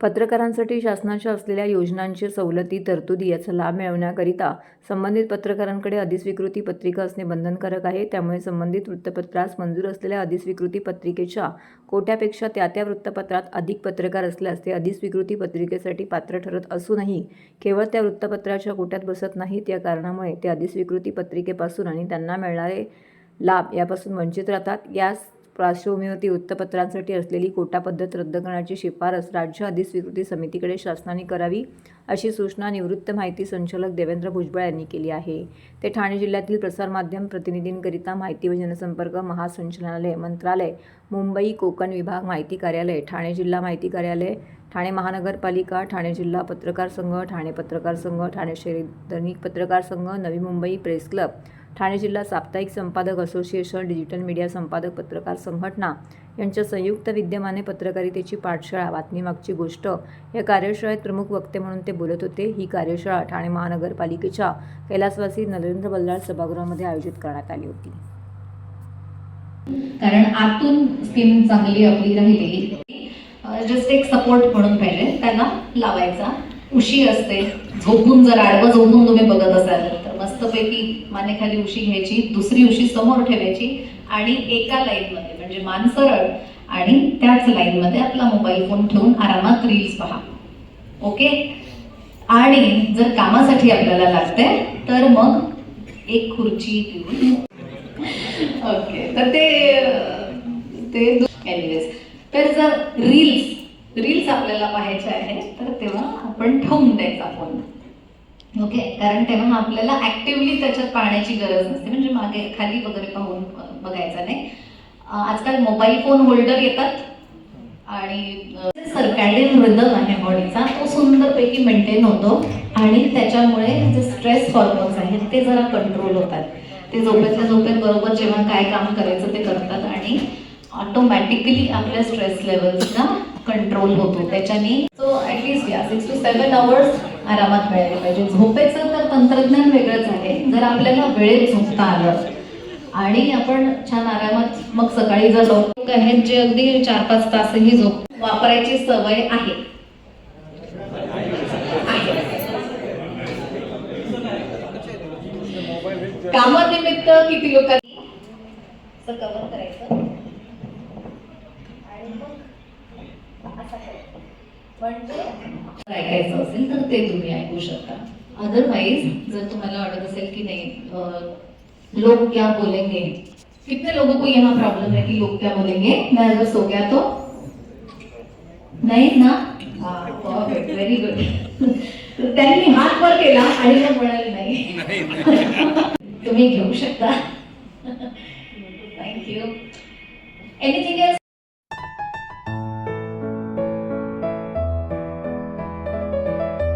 पत्रकारांसाठी शासनाच्या असलेल्या योजनांची सवलती तरतुदी याचा लाभ मिळवण्याकरिता संबंधित पत्रकारांकडे अधिस्वीकृती पत्रिका असणे बंधनकारक आहे. त्यामुळे संबंधित वृत्तपत्रास मंजूर असलेल्या अधिस्वीकृती पत्रिकेच्या कोट्यापेक्षा त्या त्या वृत्तपत्रात अधिक पत्रकार असल्यास ते अधिस्वीकृती पत्रिकेसाठी पात्र ठरत असूनही केवळ त्या वृत्तपत्राच्या कोट्यात बसत नाहीत. या कारणामुळे ते अधिस्वीकृती पत्रिकेपासून आणि त्यांना मिळणारे लाभ यापासून वंचित राहतात. याच पार्श्वभूमीवरती वृत्तपत्रांसाठी असलेली कोटा पद्धत रद्द करण्याची शिफारस राज्य अधिस्वीकृती समितीकडे शासनाने करावी अशी सूचना निवृत्त माहिती संचालक देवेंद्र भुजबळ यांनी केली आहे. ते ठाणे जिल्ह्यातील प्रसारमाध्यम प्रतिनिधींकरिता माहिती व जनसंपर्क महासंचालनालय मंत्रालय मुंबई कोकण विभाग माहिती कार्यालय ठाणे जिल्हा माहिती कार्यालय ठाणे महानगरपालिका ठाणे जिल्हा पत्रकार संघ ठाणे पत्रकार संघ ठाणे शहरी दैनिक पत्रकार संघ नवी मुंबई प्रेस क्लब ठाणे जिल्हा साप्ताहिक संपादक असोसिएशन डिजिटल मीडिया संपादक पत्रकार संघटना यांच्या संयुक्त विद्यमाने पत्रकारितेची पाठशाळा बातमीमागची गोष्ट या कार्यशाळेत प्रमुख वक्ते म्हणून ते बोलत होते. ही कार्यशाळा ठाणे महानगरपालिकेच्या कैलासवासी नरेंद्र बल्लाळ सभागृहामध्ये आयोजित करण्यात आली होती. कारण आतून स्कीम चांगली आपली राहिली जस्ट एक सपोर्ट म्हणून पहिले. त्यांना लावायचा. उशी असते. झोपून जर आडवं झोपून तुम्ही बघत असाल तर. मस्तपैकी मानेखाली उशी घ्यायची दुसरी उशी समोर ठेवायची आणि एका लाईनमध्ये म्हणजे मान सरळ आणि त्याच लाईनमध्ये आपला मोबाईल फोन ठेवून आरामात रील्स पहा. ओके आणि जर कामासाठी आपल्याला लागते तर मग एक खुर्ची घेऊन. ओके तर ते ते एनिवेज तर जर रील्स रील्स आपल्याला पाहायचे आहे तर तेव्हा आपण ठेवून द्यायचा फोन ओके कारण तेव्हा आपल्याला ऍक्टिव्हली त्याच्यात पाहण्याची गरज नसते. म्हणजे मागे खाली वगैरे पाहून बघायचा नाही. आजकाल मोबाईल फोन होल्डर येतात. आणि सर्कॅडियन रिदम आहे बॉडीचा तो सुंदरपैकी मेंटेन होतो. आणि त्याच्यामुळे जे स्ट्रेस हॉर्मोन्स आहेत ते जरा कंट्रोल होतात. ते झोपेतल्या झोपेत बरोबर जेव्हा काय काम करायचं ते करतात. आणि ऑटोमॅटिकली आपल्या स्ट्रेस लेवलचा कंट्रोल होतो. त्याच्याने सो ॲटलिस्ट या सिक्स टू सेवन आवर्स आरामात मिळाले पाहिजे. झोपेचं तर तंत्रज्ञान वेगळंच आहे. जर आपल्याला वेळेत झोपता आलं आणि आपण छान आरामात मग सकाळी जर लोक आहेत जे अगदी चार पाच तासही झोप वापरायची सवय आहे. कामानिमित्त किती लोकांनी कव्हर करायचं आणि मग असं करायचं. म्हणजे ऐकायचं असेल तर ते तुम्ही ऐकू शकता. अदरवाइज जर तुम्हाला वाटत असेल की नाही लोग क्या बोलेंगे? कितने लोगों को यहाँ प्रॉब्लम है कि लोग क्या बोलेंगे? मैं अगर सो गया तो? नाही ना? परफेक्ट व्हेरी गुड त्यांनी हात वर केला आणि मग म्हणाले नाही. तुम्ही घेऊ शकता. Thank you anything